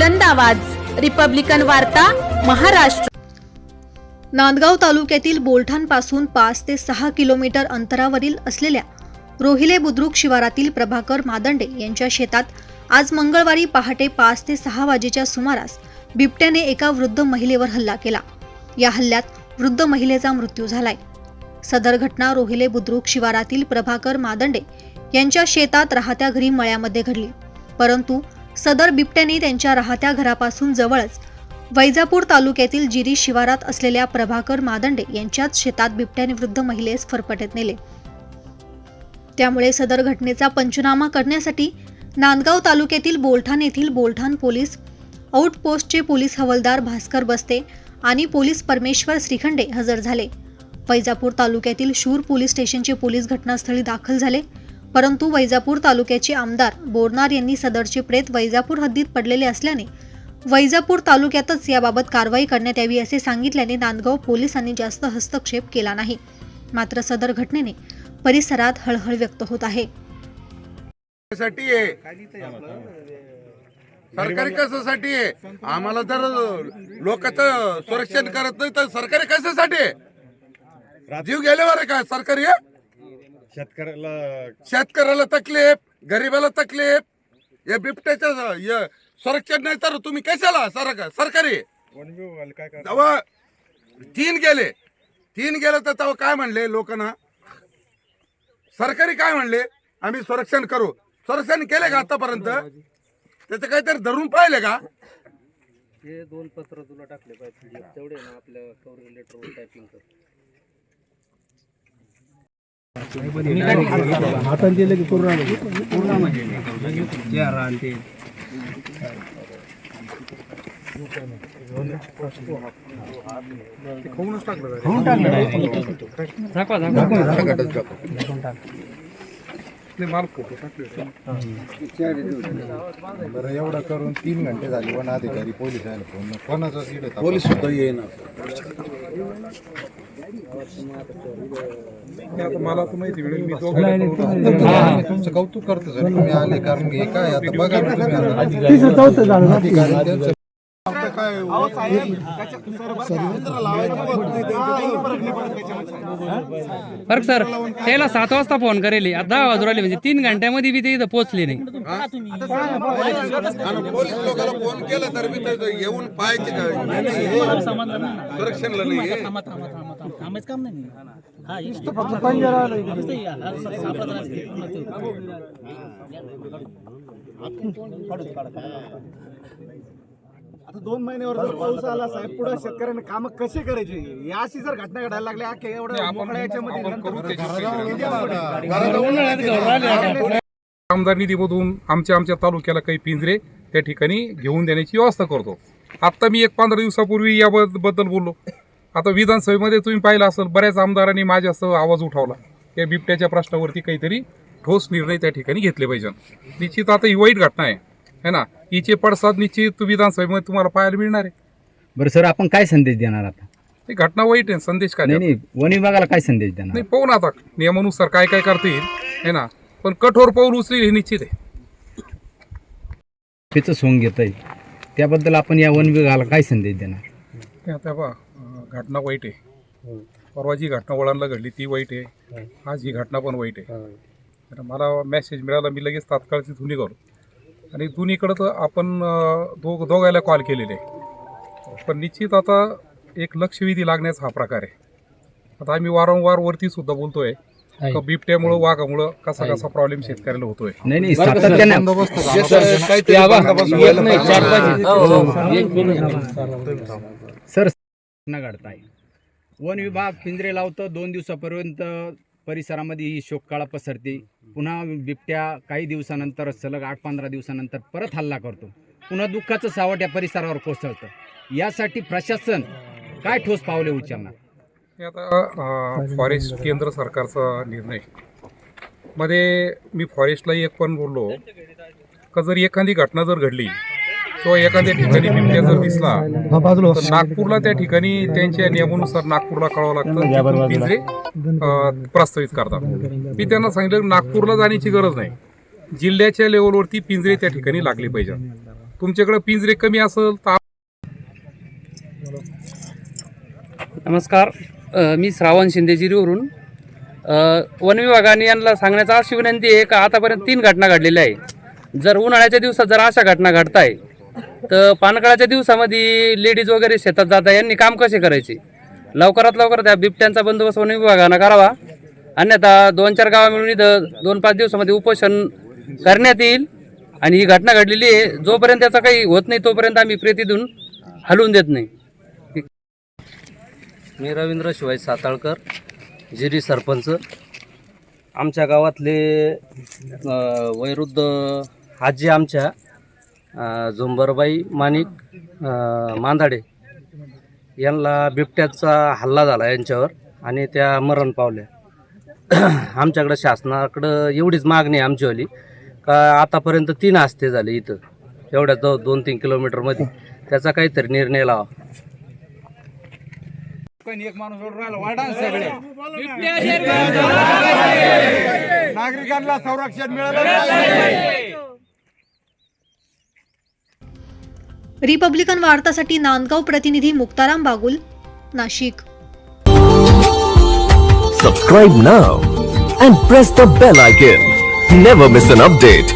बुलंद आवाज. रिपब्लिकन वार्ता महाराष्ट्र. नांदगाव तालुक्यातील बोलठाणपासून पाच ते सहा किलोमीटर अंतरावरील असलेल्या रोहिले बुद्रुक शिवारातील प्रभाकर मादंडे यांच्या शेतात आज मंगळवारी पहाटे पाच ते सहा वाजेच्या सुमारास बिबट्याने एका वृद्ध महिलेवर हल्ला केला. या हल्ल्यात वृद्ध महिलेचा मृत्यू झालाय. सदर घटना रोहिले बुद्रुक शिवारातील प्रभाकर मादंडे यांच्या शेतात राहत्या घरी मळ्यामध्ये घडली. परंतु सदर बिबट्याने त्यांच्या राहत्या घरापासून जवळच वैजापूर तालुक्यातील जिरी शिवारात असलेल्या प्रभाकर मादंडे यांच्याच शेतात बिबट्याने वृद्ध महिलेस फरफटत नेले. त्यामुळे सदर घटनेचा पंचनामा करण्यासाठी नांदगाव तालुक्यातील बोलठाण येथील बोलठाण पोलीस आउटपोस्टचे पोलीस हवालदार भास्कर बस्ते आणि पोलीस परमेश्वर श्रीखंडे हजर झाले. वैजापूर तालुक्यातील शूर पोलीस स्टेशनचे पोलीस घटनास्थळी दाखल झाले. परंतु वैजापूर तालुक्याचे आमदार बोरनार यांनी सदरचे प्रेत वैजापूर हद्दीत पडलेले असल्याने वैजापूर तालुक्यातच याबाबत कारवाई करण्यात यावी असे सांगितल्याने नांदगाव पोलिसांनी जास्त हस्तक्षेप केला नाही. मात्र सदर घटनेने परिसरात हळहळ व्यक्त होत आहे. सरकारी कशासाठी आहे? आम्हाला जर लोकांचं संरक्षण करत नाही तर सरकारी कशासाठी जीव गेल्यावर आहे का सरकारी शेतकऱ्याला शेतकऱ्याला तकलीफ गरीबाला तकलीफ या बिबट्याच्या या संरक्षण नाही तर तुम्ही कशाला सर सरकारी? आहे? वन विभागाला काय काय तेव्हा तीन गेले. तीन गेले तर तेव्हा काय म्हणले लोकांना? सरकारी काय म्हणले? आम्ही संरक्षण करू. संरक्षण केले का आतापर्यंत? त्याचं काहीतरी धरून पाहिले का? हे दोन पत्र तुला टाकले पाहिजे. तेवढे ना आपल्या कव्हरिंग लेटरवर टायपिंग कर. हातात दिलं की पूर्ण पूर्ण म्हणजे चेहरा आणि ते खाऊनच टाकलं खाऊन टाकलं. टाकून टाक बरं एवढं करून तीन घंटे झाले वन अधिकारी पोलीस आले फोन. कोणाचा सीट पोलीस सुद्धा येईना. तुमचं कौतुक करतो सर. तुम्ही आले कारण हे काय आता बघा ना तुम्ही आता. अधिकारी फरक सर त्याला सात वाजता फोन करेल. आता दहा वाजू राहिले म्हणजे तीन घंट्यामध्ये बी ते इथं पोहोचले नाही. आणि पोलीस लोकांना फोन केला तर मी येऊन पाहायचे का? सुरक्षणला नाही आता दोन महिन्यावर जर पाऊस आला साहेब पुढे शेतकऱ्यांनी काम कशी करायची? या अशी जर घटना घडायला लागल्या अख्ख्या एवढ्या मोकळ्या याच्यामध्ये नंतर आमदार निधीमधून आमच्या आमच्या तालुक्याला काही पिंजरे त्या ठिकाणी घेऊन देण्याची व्यवस्था करतो. आत्ता मी एक पंधरा दिवसापूर्वी याबद्दल बोललो. आता विधानसभेमध्ये तुम्ही पाहिलं असेल बऱ्याच आमदारांनी माझ्यासह आवाज उठवला. या बिबट्याच्या प्रश्नावरती काहीतरी ठोस निर्णय त्या ठिकाणी घेतले पाहिजे. निश्चित आता ही वाईट घटना आहे. है ना? हिचे पडसाद निश्चित विधानसभेमध्ये तुम्हाला पाहायला मिळणार आहे. बरं सर आपण काय संदेश देणार आता? ही घटना वाईट आहे संदेश काय नाही नाही वन विभागाला काय संदेश देणार? नाही पाहू ना आता नियमानुसार काय काय करता येईल है ना? पण कठोर पाऊल उचलेल हे निश्चित आहे. त्याचं सोंग घेत आहे त्याबद्दल आपण या वन विभागाला काय संदेश देणार? नाही, आता बा घटना वाईट आहे. परवा जी घटना वळणला घडली ती वाईट आहे. आज ही घटना पण वाईट आहे. तर मला मेसेज मिळाला मी लगेच तात्काळ तिथून निघालो आणि दोन्हीकडं तर आपण दोघ दोघायला कॉल केलेले. पण निश्चित आता एक लक्षवेधी लागण्याचा हा प्रकार आहे. आता आम्ही वारंवार वरती सुद्धा बोलतोय. का बिबट्यामुळं वाघामुळं कसा कसा प्रॉब्लेम शेतकऱ्याला होतोय. नाही नाही सातत्याने बंदोबस्त झाला. काहीतरी बंदोबस्त व्हायला सर घडताय. वन विभाग पिंजरे लावतं दोन दिवसापर्यंत परिसरामध्ये ही शोककाळा पसरते. पुन्हा बिबट्या काही दिवसानंतर सलग आठ पंधरा दिवसानंतर परत हल्ला करतो. पुन्हा दुःखाचं सावट या परिसरावर कोसळतं. यासाठी प्रशासन काय ठोस पावले उचलणार? आता फॉरेस्ट केंद्र सरकारचा निर्णय. मध्ये मी फॉरेस्टलाही एक पण बोललो का जर एखादी घटना जर घडली किंवा एखाद्या ठिकाणी बिबट्या जर दिसला तर नागपूरला त्या ठिकाणी त्यांच्या नियमानुसार नागपूरला कळावं लागतं. पिंजरे प्रस्तावित करतात. मी त्यांना सांगितलं नागपूरला जाण्याची गरज नाही. जिल्ह्याच्या लेवलवरती पिंजरे त्या ठिकाणी लागले पाहिजे तुमच्याकडे पिंजरे कमी असेल तर नमस्कार. मी श्रावण शिंदे जिरीवरून. अ, वन विभागाने यांना सांगण्याचा अशी विनंती आहे का आतापर्यंत तीन घटना घडलेल्या आहे जर उन्हाळ्याच्या दिवसात जर अशा घटना घडताय तर पानकाळाच्या दिवसामध्ये लेडीज वगैरे शेतात जाता यांनी काम कसे करायचे? लवकरात लवकर त्या बिबट्यांचा बंदोबस्त वन विभागानं करावा. अन्यथा दोन चार गावा मिळून इथं दोन पाच दिवसामध्ये उपोषण करण्यात येईल. आणि ही घटना घडलेली आहे. जोपर्यंत त्याचा काही होत नाही तोपर्यंत आम्ही प्रेतीतून हलवून देत नाही. मी रवींद्र शिवाय साताळकर जिरी सरपंच. आमच्या गावातले वैरुद्ध आजी आमच्या झुंबरबाई माणिक मांदाडे यांना बिबट्याचा हल्ला झाला यांच्यावर आणि त्या मरण पावल्या. आमच्याकडं शासनाकडं एवढीच मागणी आहे आमचीवाली. का आतापर्यंत तीन हस्ते झाले इथं. एवढ्या दो दोन तीन किलोमीटरमध्ये त्याचा काहीतरी निर्णय लावा. एक माणूस ओढून राहिला वाढा सगळे. नागरिकांना संरक्षण मिळालं रिपब्लिकन वार्तासाठी नांदगाव प्रतिनिधी मुक्ताराम बागुल नाशिक. सबस्क्राईब ना and press the bell icon never miss an update